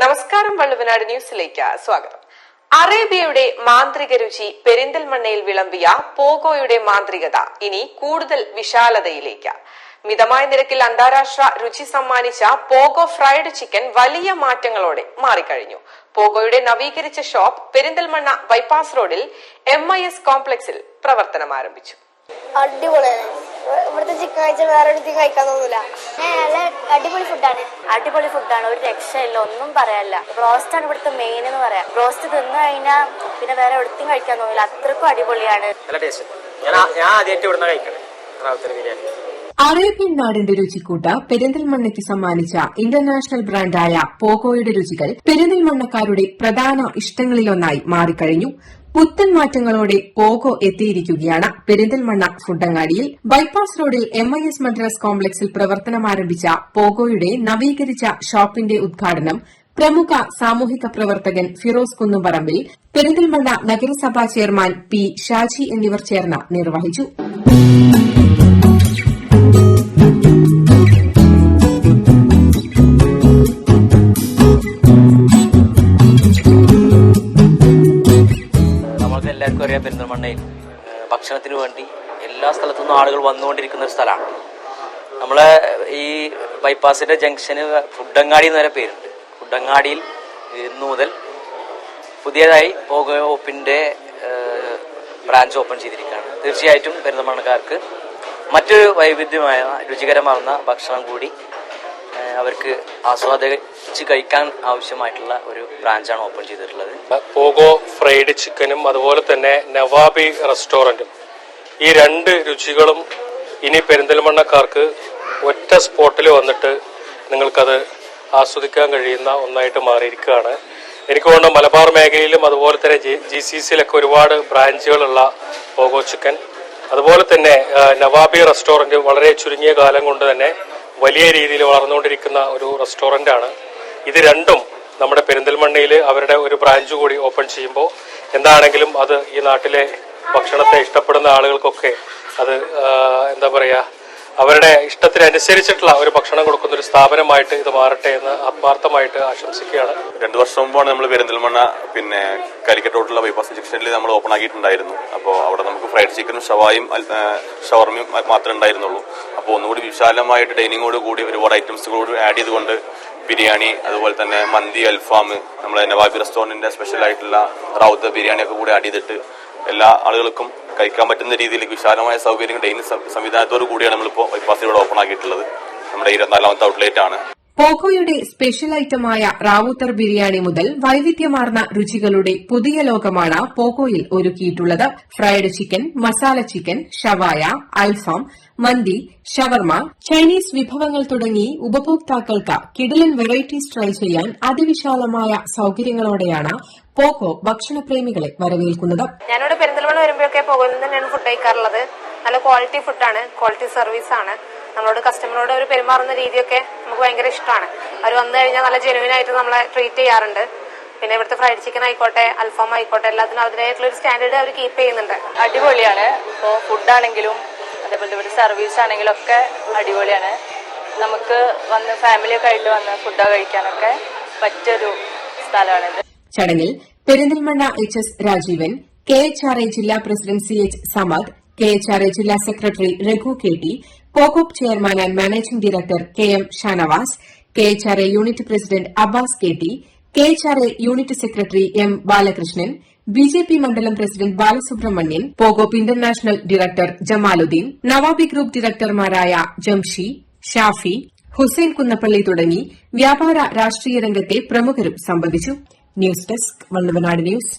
നമസ്കാരം വള്ളുവനാട് ന്യൂസിലേക്ക് സ്വാഗതം. അറേബ്യയുടെ മാന്ത്രിക രുചി പെരിന്തൽമണ്ണയിൽ വിളമ്പിയ പോഗോയുടെ മാന്ത്രികത ഇനി കൂടുതൽ വിശാലതയിലേക്ക്. മിതമായ നിരക്കിൽ അന്താരാഷ്ട്ര രുചി സമ്മാനിച്ച പോഗോ ഫ്രൈഡ് ചിക്കൻ വലിയ മാറ്റങ്ങളോടെ മാറിക്കഴിഞ്ഞു. പോഗോയുടെ നവീകരിച്ച ഷോപ്പ് പെരിന്തൽമണ്ണ ബൈപ്പാസ് റോഡിൽ എം കോംപ്ലക്സിൽ പ്രവർത്തനം ആരംഭിച്ചു അടിപൊളിയാണ് ചിക്കൻ കഴിച്ചാൽ വേറെ ഒരിടത്തും കഴിക്കാൻ തോന്നില്ല നല്ല അടിപൊളി ഫുഡാണ് അടിപൊളി ഫുഡാണ് ഒരു രക്ഷയില്ല. ഒന്നും പറയാനില്ല. ബ്രോസ്റ്റ് ആണ് ഇവിടുത്തെ മെയിൻ എന്ന് പറയാം. ബ്രോസ്റ്റ് തിന്നു കഴിഞ്ഞാൽ പിന്നെ വേറെ എവിടത്തും കഴിക്കാൻ തോന്നില്ല അത്രക്കും അടിപൊളിയാണ്. നല്ല ടേസ്റ്റ് ഞാൻ ഞാൻ ആദ്യമായിട്ട് ഇവിടുന്ന് കഴിക്കണേ. ബിരിയാണി. അറേബ്യൻ നാടിന്റെ രുചിക്കൂട്ട പെരിന്തൽമണ്ണയ്ക്ക് സമ്മാനിച്ച ഇന്റർനാഷണൽ ബ്രാൻഡായ പോകോയുടെ രുചികൾ പെരിന്തൽമണ്ണക്കാരുടെ പ്രധാന ഇഷ്ടങ്ങളിലൊന്നായി മാറിക്കഴിഞ്ഞു. പുത്തൻ മാറ്റങ്ങളോടെ പോകോ എത്തിയിരിക്കുകയാണ്. പെരിന്തൽമണ്ണ ഫുണ്ടങ്ങാടിയിൽ ബൈപ്പാസ് റോഡിൽ എം ഐ എസ് മദ്രാസ് കോംപ്ലക്സിൽ പ്രവർത്തനമാരംഭിച്ച പോഗോയുടെ നവീകരിച്ച ഷോപ്പിന്റെ ഉദ്ഘാടനം പ്രമുഖ സാമൂഹിക പ്രവർത്തകൻ ഫിറോസ് കുന്നുംപറമ്പിൽ പെരിന്തൽമണ്ണ നഗരസഭാ ചെയർമാൻ പി ഷാജി എന്നിവർ ചേർന്ന് നിർവഹിച്ചു. എല്ലാവർക്കും അറിയാം പെരിന്തൽമണ്ണയിൽ ഭക്ഷണത്തിന് വേണ്ടി എല്ലാ സ്ഥലത്തു നിന്നും ആളുകൾ വന്നുകൊണ്ടിരിക്കുന്ന ഒരു സ്ഥലമാണ്. നമ്മളെ ഈ ബൈപ്പാസിന്റെ ജംഗ്ഷന് ഫുഡങ്ങാടി എന്ന് വരെ പേരുണ്ട്. ഫുഡങ്ങാടിയിൽ ഇന്നു മുതൽ പുതിയതായി പോക ഓപ്പിന്റെ ബ്രാഞ്ച് ഓപ്പൺ ചെയ്തിരിക്കുകയാണ്. തീർച്ചയായിട്ടും പെരിന്തൽമണ്ണക്കാർക്ക് മറ്റൊരു വൈവിധ്യമായ രുചികരമാർന്ന ഭക്ഷണം കൂടി അവർക്ക് ആസ്വാദിച്ച് കഴിക്കാൻ ആവശ്യമായിട്ടുള്ള ഒരു ബ്രാഞ്ചാണ് ഓപ്പൺ ചെയ്തിട്ടുള്ളത്. പോഗോ ഫ്രൈഡ് ചിക്കനും അതുപോലെ തന്നെ നവാബി റെസ്റ്റോറന്റും. ഈ രണ്ട് രുചികളും ഇനി പെരിന്തൽമണ്ണക്കാർക്ക് ഒറ്റ സ്പോട്ടിൽ വന്നിട്ട് നിങ്ങൾക്കത് ആസ്വദിക്കാൻ കഴിയുന്ന ഒന്നായിട്ട് മാറിയിരിക്കുകയാണ്. എനിക്ക് തോന്നുന്നു മലബാർ മേഖലയിലും അതുപോലെ തന്നെ ജി സി സിയിലൊക്കെ ഒരുപാട് ബ്രാഞ്ചുകളുള്ള പോഗോ ചിക്കൻ. അതുപോലെ തന്നെ നവാബി റെസ്റ്റോറന്റ് വളരെ ചുരുങ്ങിയ കാലം കൊണ്ട് തന്നെ വലിയ രീതിയിൽ വളർന്നുകൊണ്ടിരിക്കുന്ന ഒരു റെസ്റ്റോറന്റ് ആണ്. ഇത് രണ്ടും നമ്മുടെ പെരിന്തൽമണ്ണയിൽ അവരുടെ ഒരു ബ്രാഞ്ച് കൂടി ഓപ്പൺ ചെയ്യുമ്പോൾ എന്താണെങ്കിലും അത് ഈ നാട്ടിലെ ഭക്ഷണത്തെ ഇഷ്ടപ്പെടുന്ന ആളുകൾക്കൊക്കെ അത് എന്താ പറയുക അവരുടെ ഇഷ്ടത്തിനനുസരിച്ചിട്ടുള്ള ഒരു ഭക്ഷണം കൊടുക്കുന്ന ഒരു സ്ഥാപനമായിട്ട് ഇത് മാറട്ടെ എന്ന് ആത്മാർത്ഥമായിട്ട് ആശംസിക്കുകയാണ്. രണ്ടു വർഷം മുമ്പാണ് നമ്മൾ പെരിന്തൽമണ്ണ പിന്നെ കാലിക്കറ്റ് റോഡിലുള്ള ബൈപ്പാസ് ജംഗ്ഷനിൽ നമ്മൾ ഓപ്പൺ ആക്കിയിട്ടുണ്ടായിരുന്നു. അപ്പോൾ അവിടെ നമുക്ക് ഫ്രൈഡ് ചിക്കനും ഷവായും ഷവർമയും മാത്രമേ ഉണ്ടായിരുന്നുള്ളൂ. അപ്പോൾ ഒന്നുകൂടി വിശാലമായിട്ട് ഡൈനിങ്ങോട് കൂടി ഒരുപാട് ഐറ്റംസ് കൂടി ആഡ് ചെയ്തുകൊണ്ട് ബിരിയാണി അതുപോലെ തന്നെ മന്തി അൽഫാം നമ്മളെ നവാബി റെസ്റ്റോറന്റിന്റെ സ്പെഷ്യൽ ആയിട്ടുള്ള റാവുത്ത ബിരിയാണി ഒക്കെ കൂടി ആഡ് ചെയ്തിട്ട് എല്ലാ ആളുകൾക്കും കഴിക്കാൻ പറ്റുന്ന രീതിയിലേക്ക് വിശാലമായ സൗകര്യങ്ങൾ ഡൈനിങ് സംവിധാനത്തോടു കൂടിയാണ് നമ്മളിപ്പോൾ ബൈപ്പാസിലൂടെ ഓപ്പൺ ആക്കിയിട്ടുള്ളത്. നമ്മുടെ ഇരുപത്തിനാലാമത്തെ ഔട്ട്ലെറ്റ് ആണ്. പോഗോയുടെ സ്പെഷ്യൽ ഐറ്റമായ റാവുത്തർ ബിരിയാണി മുതൽ വൈവിധ്യമാർന്ന രുചികളുടെ പുതിയ ലോകമാണ് പോക്കോയിൽ ഒരുക്കിയിട്ടുള്ളത്. ഫ്രൈഡ് ചിക്കൻ മസാല ചിക്കൻ ഷവായ അൽഫാം മന്തി ഷവർമ ചൈനീസ് വിഭവങ്ങൾ തുടങ്ങി ഉപഭോക്താക്കൾക്ക് കിടിലൻ വെറൈറ്റീസ് ട്രൈ ചെയ്യാൻ അതിവിശാലമായ സൌകര്യങ്ങളോടെയാണ് പോക്കോ ഭക്ഷണപ്രേമികളെ വരവേൽക്കുന്നത്. ഞാനിവിടെ പെരിന്തൽമണ്ണ വരുമ്പോഴൊക്കെ പോകുന്നത് തന്നെയാണ് ഫുഡ് കഴിക്കാറുള്ളത്. നല്ല ക്വാളിറ്റി ഫുഡാണ് ക്വാളിറ്റി സർവീസ് ആണ്. നമ്മളോട് കസ്റ്റമറോട് അവർ പെരുമാറുന്ന രീതിയൊക്കെ നമുക്ക് ഭയങ്കര ഇഷ്ടമാണ്. അവർ വന്നു കഴിഞ്ഞാൽ നല്ല ജെനുവിൻ ആയിട്ട് നമ്മളെ ട്രീറ്റ് ചെയ്യാറുണ്ട്. പിന്നെ ഇവിടുത്തെ ഫ്രൈഡ് ചിക്കൻ ആയിക്കോട്ടെ അൽഫാം ആയിക്കോട്ടെ എല്ലാത്തിനും അതിനായിട്ടുള്ള ഒരു സ്റ്റാൻഡേർഡ് അവർ കീപ്പ് ചെയ്യുന്നുണ്ട്. അടിപൊളിയാണ്. ഇപ്പോൾ ഫുഡാണെങ്കിലും അതേപോലെ ഇവിടെ സർവീസ് ആണെങ്കിലും ഒക്കെ അടിപൊളിയാണ്. നമുക്ക് വന്ന് ഫാമിലിയൊക്കെ ആയിട്ട് വന്ന് ഫുഡ് കഴിക്കാനൊക്കെ പറ്റിയൊരു സ്ഥലമാണിത്. ചടങ്ങിൽ Perinthalmanna H S Rajeevan K H R A ജില്ലാ president C H Samad K H R A ജില്ലാ secretary Raghu K T Pokop chairman and managing director K M Shanavas K H R A unit president Abbas K T K H R A unit secretary M Balakrishnan B J P മണ്ഡലം president Balasubramanian Pokop international director Jamaluddin Nawabi group ഡയറക്ടർമാരായ Jamshi Shafi Hussain Kunnappally തുടങ്ങി വ്യാപാര രാഷ്ട്രീയ രംഗത്തെ പ്രമുഖരും സംബന്ധിച്ചു. News desk Valluvanad news.